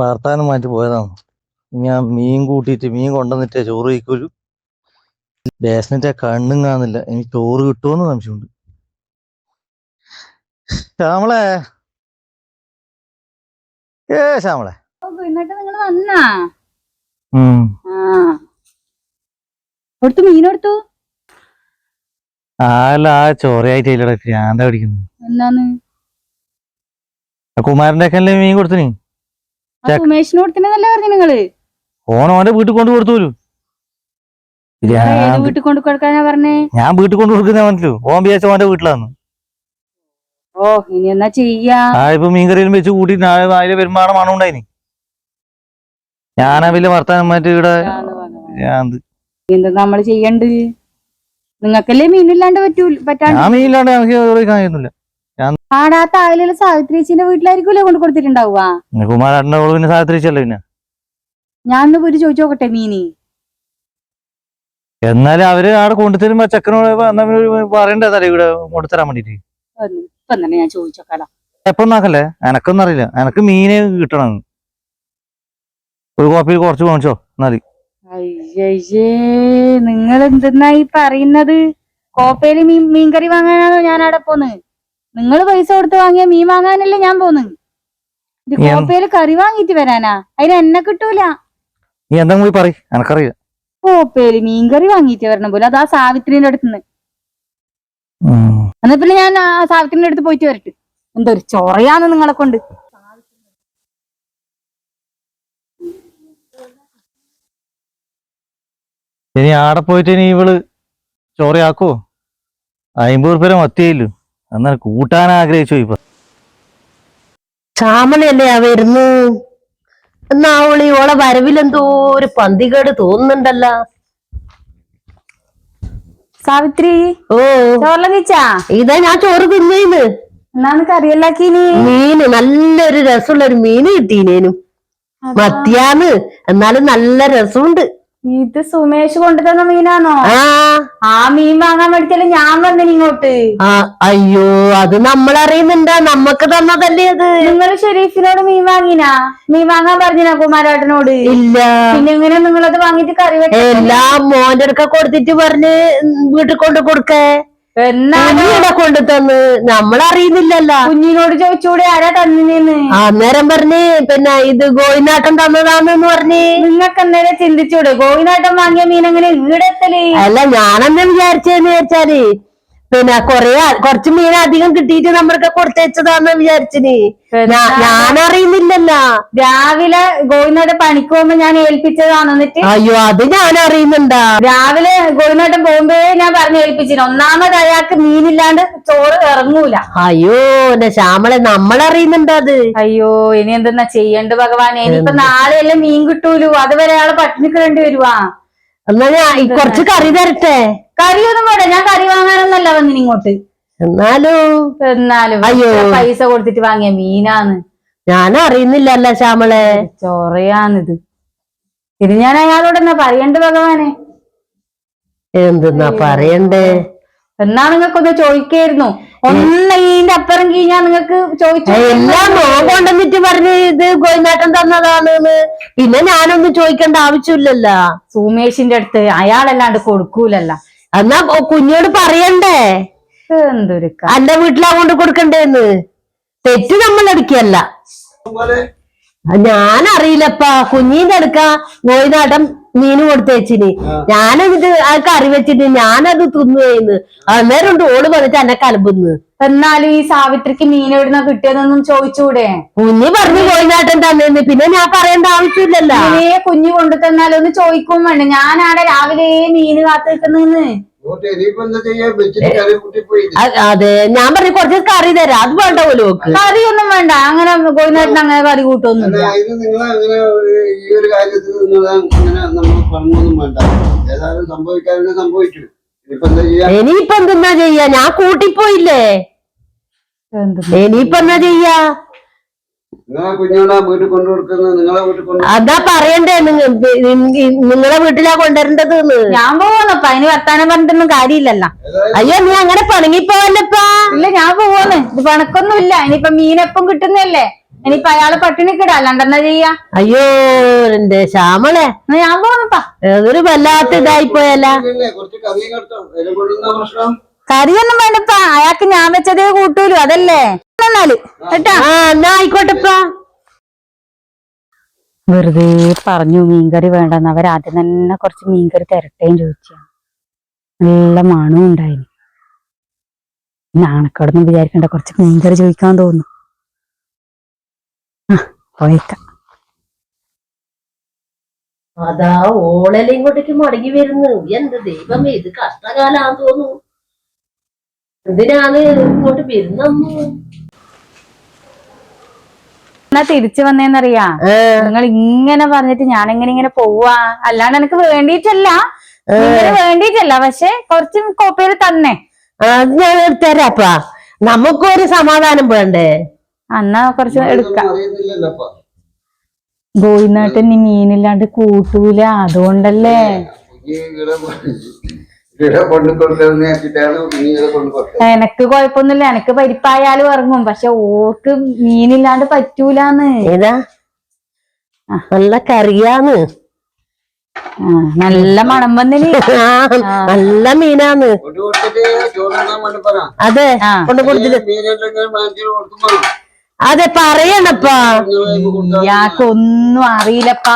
വർത്താനം മാറ്റി പോയതാണ്. ഞാൻ മീൻ കൂട്ടിയിട്ട് മീൻ കൊണ്ടുവന്നിട്ടേ ചോറ് കഴിക്കൂലു ബേസ്നെറ്റ് കണ്ണും കാണുന്നില്ല. എനിക്ക് ചോറ് കിട്ടുമെന്ന് സംശയമുണ്ട്. ശ്യാമളെ? ഏ ശ്യാമളെ. ഉം. ആ. ആല്ല ഞാൻ പിടിക്കുന്നു എന്നാന്ന്? കുമാരന്റെ ഒക്കെ മീൻ കൊടുത്തിനി ആ തന്നെ നല്ല പറഞ്ഞു നിങ്ങൾ? ഓൻ ഓന്റെ വീട്ടിൽ കൊണ്ട് കൊടുത്തോലു ഞാൻ വീട്ടിൽ കൊണ്ട് കൊടുക്കാനാ പറഞ്ഞേ? ഞാൻ വീട്ടിൽ കൊണ്ട് കൊടുക്കുന്ന മനസ്സിലു ഓൻ വിചാരിച്ച ഓന്റെ വീട്ടിലാന്ന്. ഓ ഇനി എന്നാ ചെയ്യാ? ഇപ്പൊ മീൻകറിയിലും വെച്ച് കൂട്ടി അതിലെ പെരുമാണം മണം ഉണ്ടായിനി. ഞാനാ വലിയ വർത്താനം മറ്റേ ഇവിടെ എന്താ നമ്മൾ ചെയ്യണ്ട്? നിങ്ങക്കല്ലേ മീനില്ലാണ്ട് പറ്റൂ പറ്റാണ്ട്? മീനില്ലാണ്ട് നമുക്ക് ചോറ് ആടാത്ത ആയിലുള്ള സാവിത്രി ചേച്ചിന്റെ വീട്ടിലായിരിക്കൂലേ കൊണ്ട് കൊടുത്തിട്ടുണ്ടാവുക? പിന്നെ കുമാരേട്ടന്റെ ഓൾ പിന്നെ ഞാൻ ഒന്ന് പോയി ചോദിച്ചു നോക്കട്ടെ മീനി. എന്നാലും അവർ അവിടെ കൊണ്ടുതരുമ്പോ ചെക്കനോട് പറയണ്ടതല്ലേ ഇവിടെ കൊണ്ടുതരാൻ വേണ്ടിട്ട്? ഇപ്പൊ തന്നെ ഞാൻ ചോദിച്ചോക്കാലോ എപ്പം നോക്കല്ലേ? എനക്കൊന്നും അറിയില്ല. എനക്ക് മീനെ കിട്ടണം. ഒരു കോപ്പിയിൽ കുറച്ച് വാങ്ങിച്ചോ എന്നാൽ. അയ്യേ നിങ്ങൾ എന്തെന്നാ ഈ പറയുന്നത്? കോപ്പയിൽ മീൻ മീൻകറി വാങ്ങാനാണോ ഞാൻ അവിടെ പോന്ന്? നിങ്ങൾ പൈസ കൊടുത്ത് വാങ്ങിയ മീൻ വാങ്ങാനല്ലേ ഞാൻ പോന്ന്? ഇത് കോപ്പയിൽ കറി വാങ്ങിട്ട് വരാനാ? അതിന് എന്നെ കിട്ടൂല. നീ എന്താ പോയി പറ എനക്കറിയില്ല കോപ്പയിൽ മീൻകറി വാങ്ങിട്ട് വരണം പോലും. അതാ സാവിത്രിന്റെ അടുത്തുനിന്ന് എന്നാ പിന്നെ ഞാൻ സാവിത്രിന്റെ അടുത്ത് പോയിട്ട് വരട്ടെ. എന്തൊരു ചൊറയാന്ന് നിങ്ങളെ കൊണ്ട്. ഇനി ആടെ പോയിട്ട് ഇനി ഇവൾ ചോറയാക്കോ? അമ്പത് റുപ്യ മത്തിയല്ലോ എന്നാൽ കൂട്ടാൻ ആഗ്രഹിച്ചു ഇപ്പൊ? ശ്യാമളയല്ലേ ആ വരുന്നു. എന്നാ അവളി ഓളെ വരവിലെന്തോ ഒരു പന്തികേട് തോന്നുന്നുണ്ടല്ലോ. സാവിത്രി ഓ. ഇതാ ഞാൻ ചോറ് തിന്നേന്ന്. എന്നാണ് കറിയല്ലാക്കീനി? മീന് നല്ലൊരു രസമുള്ള ഒരു മീന് കിട്ടീനേനും. മത്തിയാന്ന്. എന്നാലും നല്ല രസമുണ്ട്. ഇത് സുമേഷ് കൊണ്ടുതന്ന മീനാണോ? ആ. മീൻ വാങ്ങാൻ വേണ്ടിട്ടല്ലേ ഞാൻ വന്നിന് ഇങ്ങോട്ട്. അയ്യോ അത് നമ്മൾ അറിയുന്നുണ്ട് നമ്മക്ക് തന്നതല്ലേ അത് നിങ്ങൾ ഷെരീഫിനോട് മീൻ വാങ്ങിനാ? മീൻ വാങ്ങാൻ പറഞ്ഞിനാ കുമാരേട്ടനോട്? ഇല്ല. പിന്നെ എങ്ങനെ നിങ്ങളത് വാങ്ങിട്ട് കറി വെക്കാം എല്ലാം മോന്റെ അടുക്ക കൊടുത്തിട്ട് പറഞ്ഞ് വീട്ടിൽ കൊണ്ട് കൊടുക്കേ. കൊണ്ടു തന്ന് നമ്മളറിയുന്നില്ലല്ലോ. കുഞ്ഞിനോട് ചോദിച്ചൂടെ ആരാ തന്നിനെന്ന്? അന്നേരം പറഞ്ഞ് പിന്നെ ഇത് ഗോയിനാട്ടം തന്നതാണെന്ന് പറഞ്ഞ്. നിങ്ങൾക്ക് അന്നേരം ചിന്തിച്ചൂടെ? ഗോവിനാട്ടം വാങ്ങിയ മീൻ അങ്ങനെ ഈടത്തൽ അല്ല ഞാനെന്താ വിചാരിച്ചെന്ന് വിചാരിച്ചാൽ പിന്നെ കൊറേ കൊറച്ച് മീൻ അധികം കിട്ടിയിട്ട് നമ്മൾക്ക് കൊടുത്തയച്ചതാന്ന് വിചാരിച്ചിന്. ഞാനറിയുന്നു രാവിലെ ഗോവിനാട്ടം പണിക്ക് പോകുമ്പോ ഞാൻ ഏൽപ്പിച്ചതാണ് എന്നിട്ട്? അയ്യോ അത് ഞാൻ അറിയുന്നുണ്ടാ. രാവിലെ ഗോവിന്ദോട്ടം പോകുമ്പോ ഞാൻ പറഞ്ഞു ഏൽപ്പിച്ചിന്. ഒന്നാമത് അയാൾക്ക് മീനില്ലാണ്ട് ചോറ് ഇറങ്ങൂല. അയ്യോ എന്റെ ശ്യാമളെ നമ്മളറിയുന്നുണ്ട് അത്. അയ്യോ ഇനി എന്തെന്നാ ചെയ്യണ്ട ഭഗവാനെ? നാളെ നാളെയല്ലേ മീൻ കിട്ടൂലു. അതുവരെ അയാളെ പട്ടിണി കിടേണ്ടി വരുവാ. എന്നാ ഞാൻ ഈ കുറച്ച് കറി തരട്ടെ? കറിയൊന്നും വേണ്ട ഞാൻ കറി വാങ്ങാനൊന്നല്ല വന്നിനിങ്ങോട്ട് എന്നാലും? എന്നാലും അയ്യോ. പൈസ കൊടുത്തിട്ട് വാങ്ങിയ മീനാന്ന്. ഞാൻ അറിയുന്നില്ലല്ല ശ്യാമളെ. ചൊറയാന്നിത് ഇത് ഞാൻ അയാളോട് എന്നാ പറയണ്ട ഭഗവാനെ? എന്തെന്നാ പറയണ്ടേ? എന്നാ നിങ്ങൾക്കൊന്ന് ചോദിക്കായിരുന്നു. ഒന്ന് ഇതിന്റെ അപ്പുറം കഴിഞ്ഞാ നിങ്ങൾക്ക് ചോദിച്ചു. എല്ലാം കൊണ്ടുവന്നിട്ട് പറഞ്ഞ് ഇത് ഗോയിനാട്ടം തന്നതാണെന്ന്. പിന്നെ ഞാനൊന്നും ചോദിക്കേണ്ട ആവശ്യമില്ലല്ലോ. സുമേഷിന്റെ അടുത്ത് അയാളല്ലാണ്ട് കൊടുക്കൂലല്ല. എന്നാ കുഞ്ഞോട് പറയണ്ടേ? എന്തൊരു എന്റെ വീട്ടിലാ കൊണ്ട് കൊടുക്കണ്ടേന്ന്. തെറ്റ് നമ്മൾ എടുക്കല്ല ഞാൻ അറിയില്ലപ്പാ കുഞ്ഞിന്റെ അടുക്ക മീനും മീന് കൊടുത്തേച്ചിന്. ഞാനത് ആ കറി വെച്ചിട്ട് ഞാനത് തിന്നുകയെന്ന് അന്നേരം ഉണ്ട് ഓൾ വന്നിട്ട് എന്നെ കലമ്പുന്ന്. എന്നാലും ഈ സാവിത്രിക്ക് മീൻ എവിടുന്ന കിട്ടിയതെന്നും ചോദിച്ചൂടെ? കുഞ്ഞി പറഞ്ഞു കോഴിനാട്ടൻ തന്നെന്ന്. പിന്നെ ഞാൻ പറയേണ്ട ആവശ്യമില്ലല്ലോ. കുഞ്ഞു കൊണ്ടു തന്നാലൊന്ന് ചോദിക്കും വേണ്ട. ഞാനാടെ രാവിലെ മീന് കാത്തു നിൽക്കുന്നെന്ന് കറി അതെ ഞാൻ പറഞ്ഞു കുറച്ച് കറി തരാം. അത് വേണ്ട പോലും നോക്ക് ഒന്നും വേണ്ട. അങ്ങനെ കോഴിനാട്ടിന് അങ്ങനെ കറി കൂട്ടൊന്നും ഇനിയിപ്പെന്താ നിങ്ങൾ അങ്ങനെ ഒരു- ഈ ഒരു കാര്യത്തിൽ നിങ്ങൾ അങ്ങനെ നമ്മൾ പറഞ്ഞൊന്നും വേണ്ട. ഏതായാലും സംഭവിക്കാതെ സംഭവിച്ചു. ഇനിയിപ്പോ എന്താ ചെയ്യാ? ഇനിയിപ്പൊ എന്തെന്നാ ചെയ്യാ? ഞാൻ കൂട്ടിപ്പോയില്ലേ? ഇനിയിപ്പൊ എന്നാ ചെയ്യാ? നിങ്ങളെ കുഞ്ഞോടാ വീട്ടിൽ കൊണ്ടു കൊടുക്കുന്നത് നിങ്ങളെ വീട്ടിൽ കൊണ്ടു അതാ പറയണ്ടേ നിങ്ങ നിങ്ങളെ വീട്ടിലാ കൊണ്ടുവരേണ്ടത് ഞാൻ പോവാന്നപ്പ അതിന് വർത്താനം പറഞ്ഞിട്ടൊന്നും കാര്യമില്ലല്ലോ. അയ്യോ നീ അങ്ങനെ പണങ്ങിപ്പോവല്ലപ്പാ ഇല്ല ഞാൻ പോവാന്ന്. ഇത് പണക്കൊന്നും ഇല്ല ഇനിയിപ്പൊ മീനെപ്പം കിട്ടുന്നല്ലേ ഇനിയിപ്പൊ അയാളെ പട്ടിണി കിടാ. അല്ലാണ്ടെന്നാ ചെയ്യാ? അയ്യോ എന്റെ ശ്യാമളെ. ഞാൻ പോവാണപ്പാ ഏതൊരു വല്ലാത്ത ഇതായി പോയല്ല. കറിയൊന്നും വേണ്ടപ്പാ. അയാൾക്ക് ഞാൻ വെച്ചതേ കൂട്ടൂലു അതല്ലേ? എന്നാൽ കേട്ടാ? ആ എന്നാ ആയിക്കോട്ടെപ്പാ വെറുതെ പറഞ്ഞു മീൻകറി വേണ്ടെന്ന്. ആദ്യം തന്നെ കുറച്ച് മീൻകറി തരട്ടേന്ന് ചോദിച്ചു. നല്ല മണവും ഉണ്ടായിന്. നാണക്കടൊന്നും വിചാരിക്കണ്ട കുറച്ച് മീൻകറി ചോദിക്കാൻ തോന്നു ആ പോയേക്കാം. അതാ ഓളെല്ലാം ഇങ്ങോട്ടേക്ക് മടങ്ങി വരുന്നു. എന്ത് ദൈവമേ ഇത് കഷ്ടകാലാന്ന് തോന്നുന്നു. എന്തിനാണ് ഇങ്ങോട്ട് വരുന്നു എന്നാ തിരിച്ചു വന്നേന്നറിയാ? നിങ്ങൾ ഇങ്ങനെ പറഞ്ഞിട്ട് ഞാൻ എങ്ങനെ ഇങ്ങനെ പോവാ? അല്ലാണ്ട് എനിക്ക് വേണ്ടിയിട്ടല്ല. ഇങ്ങനെ വേണ്ടിയിട്ടല്ല. പക്ഷെ കുറച്ച് കോപ്പയിൽ തന്നെ. അത് ഞാൻ തരാപ്പാ. നമുക്കൊരു സമാധാനം വേണ്ടേ? എന്നാ കുറച്ച് എടുക്കാം. ഗോയിനാട്ടി നീ മീനില്ലാണ്ട് കൂട്ടൂല. അതുകൊണ്ടല്ലേ. എനക്ക് കൊഴപ്പൊന്നുമില്ല എനക്ക് പരിപ്പായാലും ഇറങ്ങും പക്ഷെ ഓക്ക് മീനില്ലാണ്ട് പറ്റൂലാന്ന്. ഏതാ? നല്ല കറിയാന്ന്. നല്ല മണം വന്നിന് ആ, നല്ല മീനാന്ന്. അതെ. കൊണ്ട് കൊടുത്തിട്ട്. അതെ പറയണപ്പാ. ഇയാൾക്കൊന്നും അറിയില്ലപ്പാ.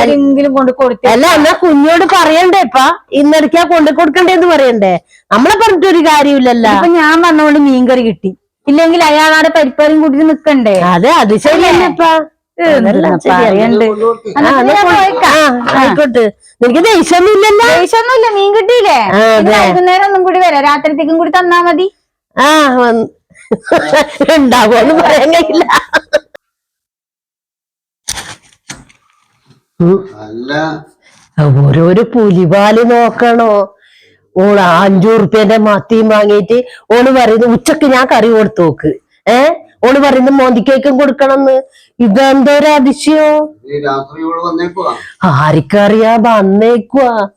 ഏതെങ്കിലും കൊണ്ട് കൊടുത്ത. അല്ല എന്നാ കുഞ്ഞോട് പറയണ്ടേപ്പാ? ഇന്നടക്കാ കൊണ്ടു കൊടുക്കണ്ടേന്ന് പറയണ്ടേ? നമ്മളെ പറഞ്ഞിട്ടൊരു കാര്യമില്ലല്ലോ. അപ്പൊ ഞാൻ വന്നോണ്ട് മീൻകറി കിട്ടി. ഇല്ലെങ്കിൽ അയാളാടെ പരിപ്പാലും കൂട്ടിട്ട് നിക്കണ്ടേ? അതെ അത് ശരിയല്ലപ്പാ. ആ. ആ, ആയിക്കോട്ടെ. നിനക്ക് ദേഷ്യമൊന്നുമില്ലല്ലോ? ദേഷ്യമൊന്നുമില്ല മീൻ കിട്ടിയില്ലേ? ആ, വൈകുന്നേരം ഒന്നും കൂടി വരാം. രാത്രിത്തേക്കും കൂടി തന്നാ മതി. ആ ഉണ്ടാവുമെന്ന് പറയാൻ കഴിയില്ല. ഓരോരോ പുലിപാൽ നോക്കണോ? ഓൾ അഞ്ചു റുപ്യന്റെ മത്തിയും വാങ്ങിയിട്ട് ഓൾ പറയുന്നു ഉച്ചയ്ക്ക് ഞാൻ കറി കൊടുത്തു നോക്ക്. ഏ? ഓൾ പറയുന്നു മോന്തിക്കേക്കും കൊടുക്കണമെന്ന്. അതിശയോ? ആർക്കറിയാ വന്നേക്കുവാ.